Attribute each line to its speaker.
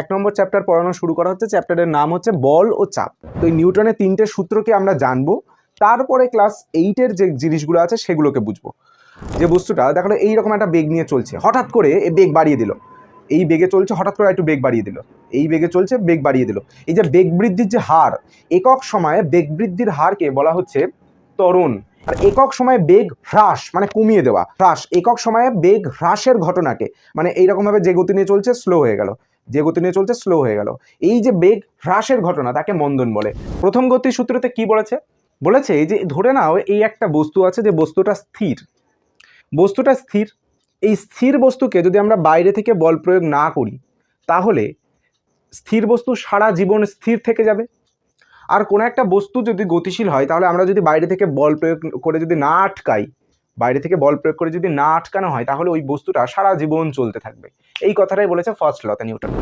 Speaker 1: এক নম্বর চ্যাপ্টার পড়ানো শুরু করা হচ্ছে চ্যাপ্টারের নাম হচ্ছে বল ও চাপ। তো এই নিউটনের তিনটে সূত্রকে আমরা জানব, তারপরে ক্লাস এইটের যে জিনিসগুলো আছে সেগুলোকে বুঝব। যে বস্তুটা, দেখো এইরকম একটা বেগ নিয়ে চলছে। হঠাৎ করে এ বেগ বাড়িয়ে দিল। এই বেগে চলছে, হঠাৎ করে একটু বেগ বাড়িয়ে দিল। এই বেগে চলছে, বেগ বাড়িয়ে দিল। এই যে বেগ বৃদ্ধির যে হার, একক সময়ে বেগ বৃদ্ধির হারকে বলা হচ্ছে ত্বরণ। আর একক সময়ে বেগ হ্রাস মানে কমিয়ে দেওয়া। হ্রাস, একক সময়ে বেগ হ্রাসের ঘটনাকে মানে এইরকমভাবে যে গতি নিয়ে চলছে স্লো হয়ে গেল। যে গতি নিয়ে চলছে স্লো হয়ে গেল। এই যে বেগ হ্রাসের ঘটনা, তাকে মন্দন বলে। প্রথম গতির সূত্রতে কি বলেছে? বলেছে এই যে, ধরে নাও, এই একটা বস্তু আছে যে বস্তুটা স্থির। বস্তুটা স্থির। এই স্থির বস্তুকে যদি আমরা বাইরে থেকে বল প্রয়োগ না করি, তাহলে স্থির বস্তু সারা জীবন স্থির থেকে যাবে। আর কোনো একটা বস্তু যদি গতিশীল হয়, তাহলে আমরা যদি বাইরে থেকে বল প্রয়োগ করে যদি না আটকাই বাইরে থেকে বল প্রয়োগ করে যদি না আটকানো হয়, তাহলে ওই বস্তুটা সারা জীবন চলতে থাকবে। এই কথাটাই বলেছে ফার্স্ট লতা নিউটন।